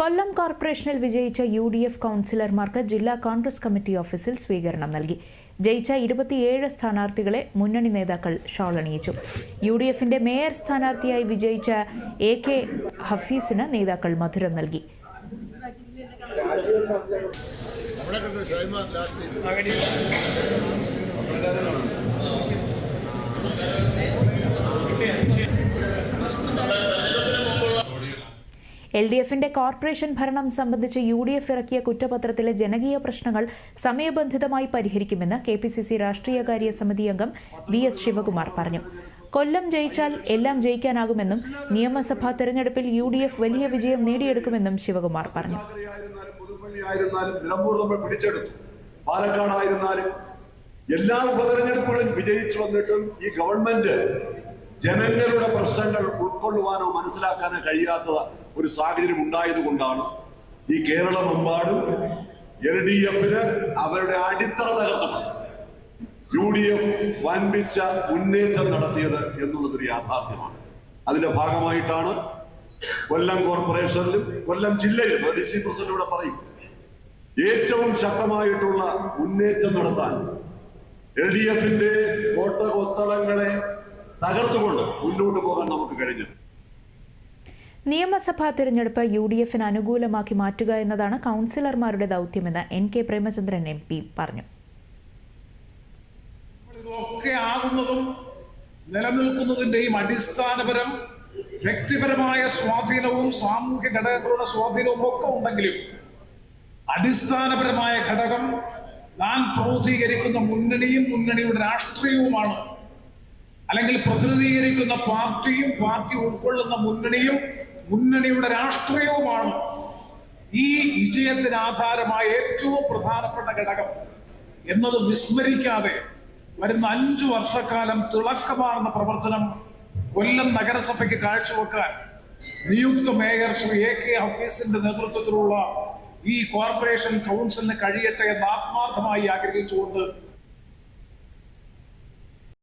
കൊല്ലം കോർപ്പറേഷനിൽ വിജയിച്ച U D F കൗൺസിലർമാർക്ക് ജില്ലാ കോൺഗ്രസ് കമ്മിറ്റി ഓഫീസിൽ സ്വീകരണം നൽകി. ജയിച്ച ഇരുപത്തിയേഴ് സ്ഥാനാർത്ഥികളെ മുന്നണി നേതാക്കൾ ഷോളണിയിച്ചു. യു ഡി എഫിന്റെ മേയർ സ്ഥാനാർത്ഥിയായി വിജയിച്ച എ കെ ഹഫീസിന് നേതാക്കൾ മധുരം നൽകി. എൽ ഡി എഫിന്റെ കോർപ്പറേഷൻ ഭരണം സംബന്ധിച്ച് യു ഡി എഫ് ഇറക്കിയ കുറ്റപത്രത്തിലെ ജനകീയ പ്രശ്നങ്ങൾ സമയബന്ധിതമായി പരിഹരിക്കുമെന്ന് കെ പി സി സി രാഷ്ട്രീയകാര്യ സമിതി അംഗം വി എസ് ശിവകുമാർ പറഞ്ഞു. കൊല്ലം ജയിച്ചാൽ എല്ലാം ജയിക്കാനാകുമെന്നും നിയമസഭാ തെരഞ്ഞെടുപ്പിൽ യു ഡി എഫ് വലിയ വിജയം നേടിയെടുക്കുമെന്നും ശിവകുമാർ പറഞ്ഞു. പാലക്കാടായിരുന്നാലും എല്ലാ ഉപതെരഞ്ഞെടുപ്പുകളും വിജയിച്ചു വന്നിട്ടും ഈ ഗവൺമെന്റ് ജനങ്ങളുടെ പ്രശ്നങ്ങൾ ഉൾക്കൊള്ളുവാനോ മനസ്സിലാക്കാനോ കഴിയാത്ത ഒരു സാഹചര്യം ഉണ്ടായത് കൊണ്ടാണ് ഈ കേരളമെമ്പാടും എൽ ഡി എഫിന് അവരുടെ അടിത്തറ തകർത്തത്. യു ഡി എഫ് വൻപിച്ച ഉന്നേറ്റം നടത്തിയത് എന്നുള്ളതൊരു യാഥാർത്ഥ്യമാണ്. അതിന്റെ ഭാഗമായിട്ടാണ് കൊല്ലം കോർപ്പറേഷനിലും കൊല്ലം ജില്ലയിലും ഡി സി പ്രസിഡന്റ് ഇവിടെ പറയും ഏറ്റവും ശക്തമായിട്ടുള്ള ഉന്നേറ്റം നടത്താൻ എൽ ഡി എഫിന്റെ കോട്ട കൊത്തളങ്ങളെ തകർത്തുകൊണ്ട് മുന്നോട്ട് പോകാൻ നമുക്ക് കഴിഞ്ഞു. നിയമസഭാ തിരഞ്ഞെടുപ്പ് യു ഡി എഫിന് അനുകൂലമാക്കി മാറ്റുക എന്നതാണ് കൗൺസിലർമാരുടെ ദൗത്യമെന്ന് N K Premachandran M P പറഞ്ഞു. ഇതൊക്കെ ആകുന്നതും നിലനിൽക്കുന്നതിന്റെയും അടിസ്ഥാനപരം വ്യക്തിപരമായ സ്വാധീനവും സാമൂഹ്യ ഘടകങ്ങളുടെ സ്വാധീനവും ഒക്കെ ഉണ്ടെങ്കിലും അടിസ്ഥാനപരമായ ഘടകം താൻ പ്രോധീകരിക്കുന്ന മുന്നണിയും മുന്നണിയുടെ രാഷ്ട്രീയവുമാണ് അല്ലെങ്കിൽ പ്രതിനിധീകരിക്കുന്ന പാർട്ടിയും പാർട്ടി ഉൾക്കൊള്ളുന്ന മുന്നണിയും മുന്നണിയുടെ രാഷ്ട്രീയവുമാണ് ഈ വിജയത്തിന് ആധാരമായ ഏറ്റവും പ്രധാനപ്പെട്ട ഘടകം. എന്നത് വിസ്മരിക്കാതെ വരുന്ന അഞ്ചു വർഷക്കാലം തിളക്കമാർന്ന പ്രവർത്തനം കൊല്ലം നഗരസഭയ്ക്ക് കാഴ്ചവെക്കാൻ നിയുക്ത മേയർ ശ്രീ എ കെ ഹഫീസിന്റെ നേതൃത്വത്തിലുള്ള ഈ കോർപ്പറേഷൻ കൗൺസിലിന് കഴിയട്ടെ എന്ന് ആത്മാർത്ഥമായി ആഗ്രഹിച്ചുകൊണ്ട്